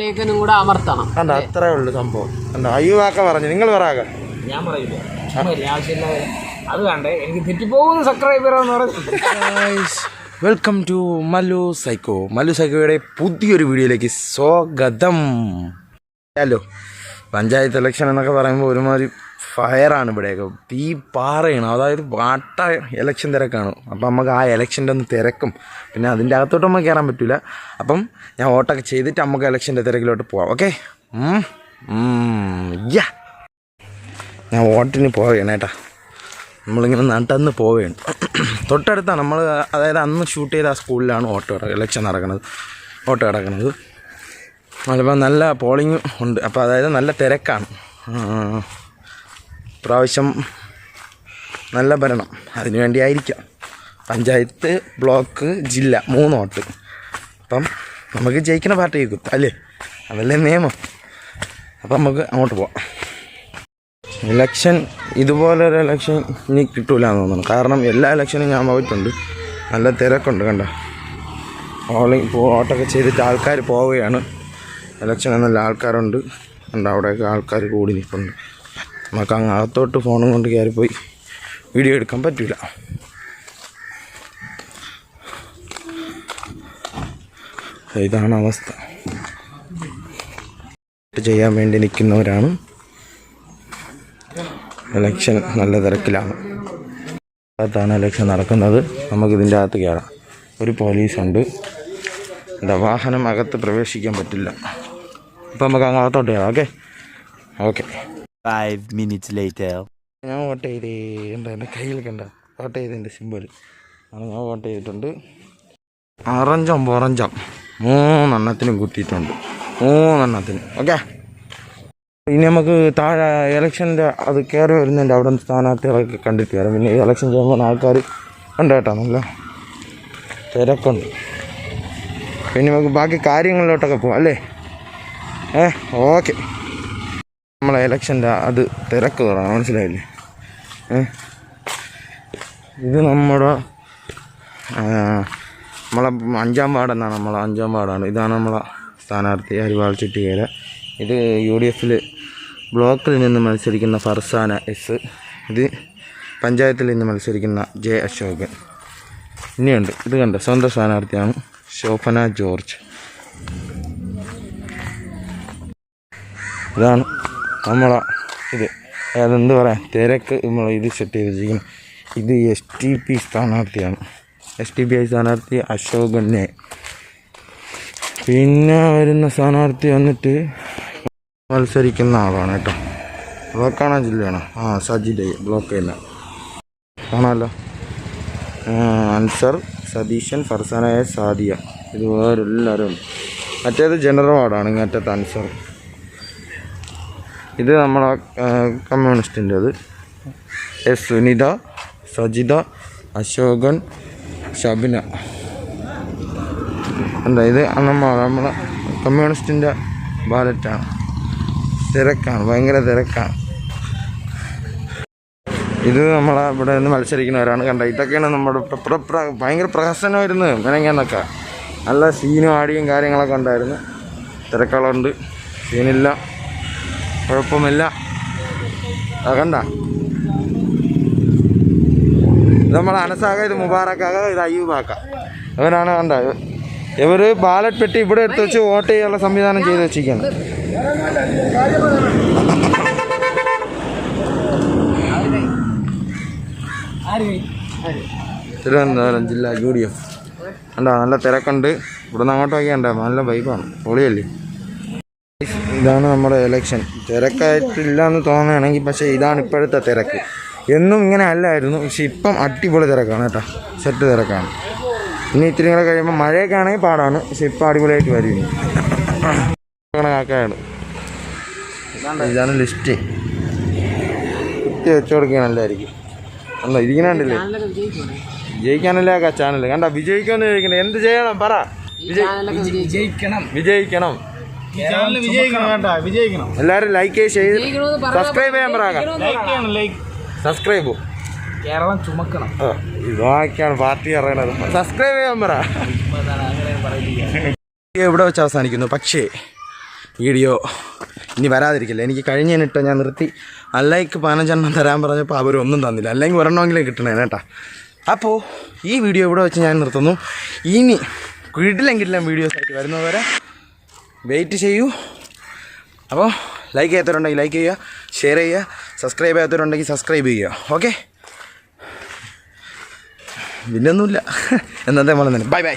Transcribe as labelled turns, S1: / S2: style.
S1: ലേഖനം കൂടെ അമർത്തണം.
S2: അല്ല? അത്രേ ഉള്ളൂ സംഭവം. എന്താ അയ്യുവാക്ക പറഞ്ഞു. നിങ്ങൾ പറയാക
S3: ഞാൻ പറയില്ല ആവശ്യമില്ല അത് കണ്ടേ എനിക്ക് തെറ്റിപ്പോകുന്ന സബ്സ്ക്രൈബർ എന്ന് പറയുന്നത്
S2: welcome to Mallu psycho Mallu സൈക്കോയുടെ പുതിയൊരു വീഡിയോയിലേക്ക് സ്വാഗതം. ഹലോ പഞ്ചായത്ത് ഇലക്ഷൻ എന്നൊക്കെ പറയുമ്പോൾ ഒരുമാതിരി ഫയറാണ് ഇവിടെയൊക്കെ. തീ പാറയാണ്. അതായത് വാട്ട ഇലക്ഷൻ തിരക്കാണ്. അപ്പം നമുക്ക് ആ ഇലക്ഷന്റെ ഒന്ന് തിരക്കും. പിന്നെ അതിന്റെ അകത്തോട്ട് നമുക്ക് കയറാൻ പറ്റില്ല അപ്പം ഞാൻ വോട്ടൊക്കെ ചെയ്തിട്ട് നമുക്ക് ഇലക്ഷന്റെ തിരക്കിലോട്ട് പോവാം. ഓക്കെ? യാ. ഞാൻ വോട്ടിന് പോവുകയാണ് ഏട്ടാ നമ്മളിങ്ങനെ നട്ടന്ന് പോവുകയാണ്. തൊട്ടടുത്താണ് നമ്മൾ അതായത് അന്ന് ഷൂട്ട് ചെയ്ത ആ സ്കൂളിലാണ് ഓട്ടോ ഇലക്ഷൻ നടക്കുന്നത്. ഓട്ടോ കിടക്കുന്നത് അതിപ്പോൾ നല്ല പോളിങ് ഉണ്ട്. അപ്പോൾ അതായത് നല്ല തിരക്കാണ്. പ്രാവശ്യം നല്ല ഭരണം. അതിനു വേണ്ടിയായിരിക്കാം. പഞ്ചായത്ത് ബ്ലോക്ക് ജില്ല മൂന്ന് വോട്ട്. അപ്പം നമുക്ക് ജയിക്കുന്ന പാർട്ടി ജയിക്കും അല്ലേ? അതല്ലേ നിയമം. അപ്പം നമുക്ക് അങ്ങോട്ട് പോവാം. ഇലക്ഷൻ ഇതുപോലൊരു ഇലക്ഷൻ ഇനി കിട്ടൂല എന്ന് തോന്നുന്നു. കാരണം എല്ലാ ഇലക്ഷനും ഞാൻ പോയിട്ടുണ്ട്. നല്ല തിരക്കുണ്ട് കണ്ട? ഓളിങ് വോട്ടൊക്കെ ചെയ്തിട്ട് ആൾക്കാർ പോവുകയാണ്. ഇലക്ഷൻ നല്ല ആൾക്കാരുണ്ട്. ഉണ്ട് അവിടെയൊക്കെ ആൾക്കാർ കൂടി നിൽപ്പുണ്ട്. നമുക്ക് അകത്തോട്ട് ഫോണും കൊണ്ട് കയറിപ്പോയി. വീഡിയോ എടുക്കാൻ പറ്റില്ല ഇതാണ് അവസ്ഥ. ചെയ്യാൻ വേണ്ടി നിൽക്കുന്നവരാണ്. ഇലക്ഷൻ നല്ല തിരക്കിലാണ്. അകത്താണ് ഇലക്ഷൻ നടക്കുന്നത്. നമുക്കിതിന്റെ അകത്ത് കയറാം. ഒരു പോലീസുണ്ട്. എന്താ വാഹനം അകത്ത് പ്രവേശിക്കാൻ പറ്റില്ല. അപ്പം നമുക്ക് അങ്ങ് അകത്തോട്ട് കയറാം okay? Okay.
S4: Five minutes later.
S2: ഞാൻ വോട്ട് ചെയ്തേണ്ട എന്റെ കയ്യിൽ കണ്ട? വോട്ട് ചെയ്തതിന്റെ സിമ്പിൾ ആണ് ഞാൻ വോട്ട് ചെയ്തിട്ടുണ്ട്. ആറഞ്ചം പൊറഞ്ചം മൂന്നെണ്ണത്തിനും കുത്തിയിട്ടുണ്ട്. മൂന്നെണ്ണത്തിന്. ഓക്കെ ഇനി നമുക്ക് താഴെ ഇലക്ഷന്റെ അത് കയറി വരുന്നതിന്റെ അവിടെ സ്ഥാനാർത്ഥികളൊക്കെ കണ്ടിട്ട് വരാം. പിന്നെ ഇലക്ഷൻ ചെയ്യുമ്പോൾ ആൾക്കാർ ഉണ്ട് കേട്ടോ നല്ല തിരക്കുണ്ട്. പിന്നെ നമുക്ക് ബാക്കി കാര്യങ്ങളിലോട്ടൊക്കെ പോവാം അല്ലേ? ഏ ഓക്കെ നമ്മളെ ഇലക്ഷന്റെ അത് തിരക്ക് കുറവാണ് മനസ്സിലായില്ലേ ഇത് നമ്മുടെ നമ്മളെ അഞ്ചാം വാർഡെന്നാണ് നമ്മളെ അഞ്ചാം വാർഡാണ്. ഇതാണ് നമ്മളെ സ്ഥാനാർത്ഥി അരിവാൾ ചുറ്റുകേര ഇത് യു ഡി എഫിൽ ബ്ലോക്കിൽ നിന്ന് മത്സരിക്കുന്ന ഫർസാന എസ്. ഇത് പഞ്ചായത്തിൽ നിന്ന് മത്സരിക്കുന്ന ജെ അശോകൻ. ഇനിയുണ്ട്. ഇത് കണ്ട? സ്വന്തം സ്ഥാനാർത്ഥിയാണ് ശോഭന ജോർജ്. ഇതാണ് നമ്മളെ ഇത് അതെന്ത് പറയാം തിരക്ക് നമ്മൾ ഇത് സെറ്റ് ചെയ്ത് വെച്ചിരിക്കുന്നു. ഇത് എസ് ടി പി സ്ഥാനാർത്ഥിയാണ്. എസ് ടി പി ഐ സ്ഥാനാർത്ഥി അശോകനെ പിന്നെ വരുന്ന സ്ഥാനാർത്ഥി വന്നിട്ട് മത്സരിക്കുന്ന ആളാണ് കേട്ടോ. ബ്ലോക്കാണോ ജില്ലയാണോ? ആ സജിഡേ ബ്ലോക്ക് തന്നെ. കാണാമല്ലോ ആ, അൻസർ സതീശൻ ഫർസാനായ സാദിയ. ഇത് വേറെ എല്ലാവരും മറ്റേത് ജനറൽ വാർഡാണ് ഇങ്ങനത്തെ അൻസർ. ഇത് നമ്മളെ കമ്മ്യൂണിസ്റ്റിന്റെ അത് എസ് സുനിത സജിത അശോകൻ ഷബിന. എന്താ ഇത്? നമ്മ നമ്മളെ കമ്മ്യൂണിസ്റ്റിന്റെ ബാലറ്റാണ്. തിരക്കാണ് ഭയങ്കര തിരക്കാണ്. ഇത് നമ്മളെ ഇവിടെ നിന്ന് മത്സരിക്കുന്നവരാണ്. കണ്ട ഇതൊക്കെയാണ് നമ്മുടെ ഭയങ്കര പ്രഹസനമായിരുന്നു മെനങ്ങാന്നൊക്കെ നല്ല സീനും ആടിയും കാര്യങ്ങളൊക്കെ ഉണ്ടായിരുന്നു. തിരക്കുകളുണ്ട്. സീനില്ല കുഴപ്പമില്ല. കണ്ട? ഇത് അനസാക ഇത് മുബാറക്കാക ഇത് അയ്യൂബാക്ക ഇവരാണ് കണ്ട? ഇവർ ബാലറ്റ് പെട്ടി ഇവിടെ എടുത്ത് വെച്ച് വോട്ട് ചെയ്യാനുള്ള സംവിധാനം ചെയ്ത് വെച്ചിരിക്കുകയാണ്. തിരുവനന്തപുരം ജില്ല യു ഡി എഫ്. കണ്ടോ? നല്ല തിരക്കുണ്ട്. ഇവിടുന്ന് അങ്ങോട്ടൊക്കെ ഉണ്ടോ നല്ല വൈബാണ് പൊളിയല്ലേ? ഇതാണ് നമ്മുടെ ഇലക്ഷൻ തിരക്കായിട്ടില്ല എന്ന് തോന്നുകയാണെങ്കിൽ പക്ഷേ ഇതാണ് ഇപ്പോഴത്തെ തിരക്ക്. എന്നും ഇങ്ങനെ അല്ലായിരുന്നു. പക്ഷെ ഇപ്പം അടിപൊളി തിരക്കാണ് കേട്ടോ. സെറ്റ് തിരക്കാണ്. ഇനി ഇത്തിരി കൂടെ കഴിയുമ്പോൾ മഴയൊക്കെ ആണെങ്കിൽ പാടാണ്. പക്ഷെ ഇപ്പം അടിപൊളിയായിട്ട് വരും കാക്കയാണ്. ഇതാണ് ലിസ്റ്റ്. കുത്തി വെച്ചു കൊടുക്കുകയാണല്ലായിരിക്കും അല്ല ഇരിക്കണുണ്ടല്ലേ ജയിക്കാനല്ലേ ആ ചാനൽ കണ്ട? വിജയിക്കുമെന്ന് ചോദിക്കണേ എന്ത് ചെയ്യണം? പറ. വിജയ്
S3: വിജയിക്കണം.
S2: വിജയിക്കണം.
S3: ചാനൽ വിജയിക്കണം കേട്ടാ വിജയിക്കണം.
S2: എല്ലാരും ലൈക്ക് ചെയ്ത് സബ്സ്ക്രൈബ് ചെയ്യാൻ പറയാം
S3: ലൈക്ക് ചെയ്യണം ലൈക്ക്
S2: സബ്സ്ക്രൈബ്
S3: കേരളം ചുമക്കണം.
S2: ഇതൊക്കെയാണ് പാർട്ടി അറിയണത്. സബ്സ്ക്രൈബ് ചെയ്യാൻ പറ. എവിടെ വെച്ച് അവസാനിക്കുന്നു? പക്ഷേ വീഡിയോ ഇനി വരാതിരിക്കില്ല. എനിക്ക് കഴിഞ്ഞതിനിട്ട് ഞാൻ നിർത്തി. അല്ലൈക്ക് പതിനഞ്ചെണ്ണം തരാൻ പറഞ്ഞപ്പോൾ അവരൊന്നും തന്നില്ല. അല്ലെങ്കിൽ ഒരെണ്ണമെങ്കിലും കിട്ടണേ കേട്ടാ. അപ്പോൾ ഈ വീഡിയോ ഇവിടെ വെച്ച് ഞാൻ നിർത്തുന്നു? ഇനി കിടിലം കിടിലം വീഡിയോസ് ആയിട്ട് വരുന്നവരെ വെയിറ്റ് ചെയ്യൂ. അപ്പോൾ ലൈക്ക് ചെയ്യാത്തവരുണ്ടെങ്കിൽ ലൈക്ക് ചെയ്യുക ഷെയർ ചെയ്യുക സബ്സ്ക്രൈബ് ചെയ്യാത്തവരുണ്ടെങ്കിൽ സബ്സ്ക്രൈബ് ചെയ്യുക. ഓക്കെ പിന്നൊന്നുമില്ല. എന്നത്തെ പോലെ തന്നെ ബൈ ബൈ